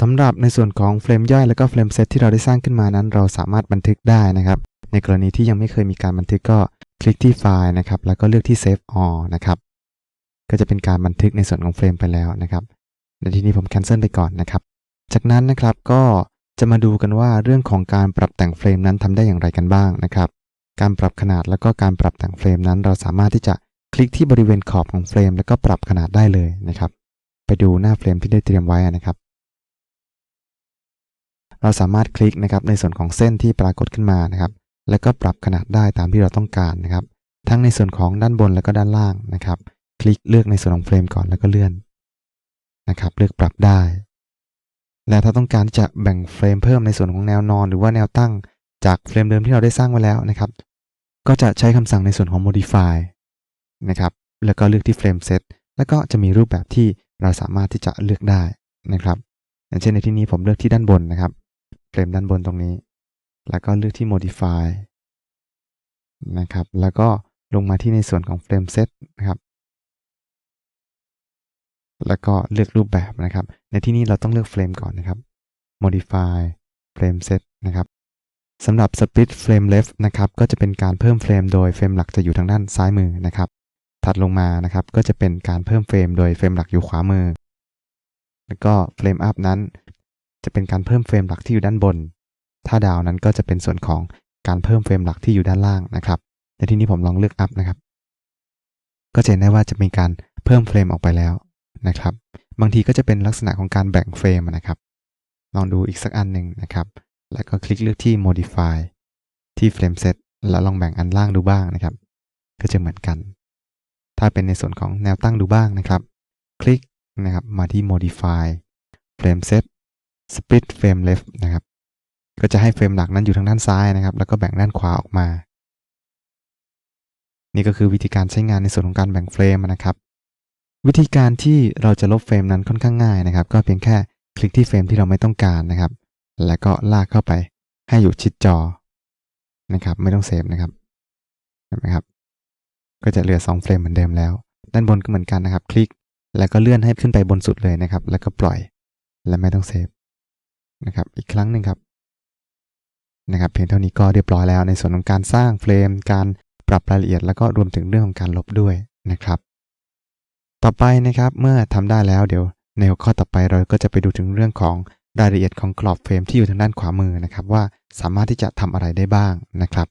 สำหรับในส่วนของเฟรมย่อยแล้วก็เฟรมเซตที่เราได้สร้างขึ้นมานั้น เราสามารถบันทึกได้นะครับ ในกรณีที่ยังไม่เคยมีการบันทึกก็คลิกที่ไฟล์นะครับ แล้วก็เลือกที่ Save All นะครับ ก็จะเป็นการบันทึกในส่วนของเฟรมไปแล้วนะครับ ในที่นี้ผม cancel ไปก่อนนะครับ จากนั้นนะครับก็จะมาดูกันว่าเรื่องของการปรับแต่งเฟรมนั้นทำได้อย่างไรกันบ้างนะครับ การปรับขนาดแล้วก็การปรับแต่งเฟรมนั้น เราสามารถที่จะคลิกที่บริเวณขอบของเฟรม แล้วก็ปรับขนาดได้เลยนะครับ ไปดูหน้าเฟรมที่ได้เตรียมไว้นะครับ เราสามารถคลิกนะครับในส่วนของเส้นที่ปรากฏขึ้นมานะครับ แล้วก็ปรับขนาดได้ตามที่เราต้องการนะครับ ทั้งในส่วนของด้านบนแล้วก็ด้านล่างนะครับ คลิกเลือกในส่วนของเฟรมก่อนแล้วก็เลื่อนนะครับ เลือกปรับได้ และถ้าต้องการจะแบ่งเฟรมเพิ่มในส่วนของแนวนอน หรือว่าแนวตั้งจากเฟรมเดิมที่เราได้สร้างไว้แล้วนะครับ ก็จะใช้คำสั่งในส่วนของ modify นะครับ แล้วก็เลือกที่ frame set แล้วก็จะมีรูปแบบที่เราสามารถที่จะเลือกได้นะครับอย่างเช่นในที่นี้ผมเลือกที่ด้านบนนะครับ เฟรมด้านบนตรงนี้ แล้วก็เลือกที่ modify นะครับ แล้วก็ลงมาที่ในส่วนของ frame set นะครับ แล้วก็เลือกรูปแบบนะครับ ในที่นี้เราต้องเลือกเฟรมก่อนนะครับ modify frame set นะครับสำหรับ split frame left นะครับก็จะเป็นการเพิ่มเฟรมโดยเฟรมหลักจะอยู่ทางด้านซ้ายมือนะครับ ถัดลงมานะครับก็จะเป็นการเพิ่มเฟรมโดยเฟรมหลักอยู่ขวามือ แล้วก็เฟรมอัพนั้น จะเป็นการเพิ่มเฟรมหลักที่อยู่ด้านบน ถ้าดาวนั้นก็จะเป็นส่วนของการเพิ่มเฟรมหลักที่อยู่ด้านล่างนะครับในที่นี้ผมลองเลือกอัพนะครับ ก็จะเห็นได้ว่าจะมีการเพิ่มเฟรมออกไปแล้วนะครับ บางทีก็จะเป็นลักษณะของการแบ่งเฟรมนะครับ ลองดูอีกสักอันหนึ่งนะครับ แล้วก็คลิกเลือกที่ modify ที่ frame set แล้วลองแบ่งอันล่างดูบ้างนะครับ ก็จะเหมือนกัน ถ้าเป็นในส่วนของแนวตั้งดูบ้างนะครับ คลิกนะครับมาที่ modify frame set split frame left นะครับ ก็จะให้เฟรมหลักนั้นอยู่ทางด้านซ้ายนะครับ แล้วก็แบ่งด้านขวาออกมา นี่ก็คือวิธีการใช้งานในส่วนของการแบ่งเฟรมนะครับ วิธีการที่เราจะลบเฟรมนั้นค่อนข้างง่ายนะครับ ก็เพียงแค่คลิกที่เฟรมที่เราไม่ต้องการนะครับ แล้วก็ลากเข้าไปให้อยู่ชิดจอนะครับ ไม่ต้องเซฟนะครับ เห็นไหมครับ ก็จะเหลือ2เฟรมเหมือนเดิมแล้ว ด้านบนก็เหมือนกันนะครับ คลิก แล้วก็เลื่อนให้ขึ้นไปบนสุดเลยนะครับ แล้วก็ปล่อย และไม่ต้องเซฟ นะครับอีกครั้งหนึ่งครับนะครับเพียงเท่านี้ก็เรียบร้อยแล้วในส่วนของการสร้างเฟรม การปรับรายละเอียด แล้วก็รวมถึงเรื่องของการลบด้วยนะครับ ต่อไปนะครับเมื่อทำได้แล้วเดี๋ยวในหัวข้อต่อไปเราก็จะไปดูถึงเรื่องของรายละเอียดของกรอบเฟรมที่อยู่ทางด้านขวามือนะครับ ว่าสามารถที่จะทำอะไรได้บ้างนะครับ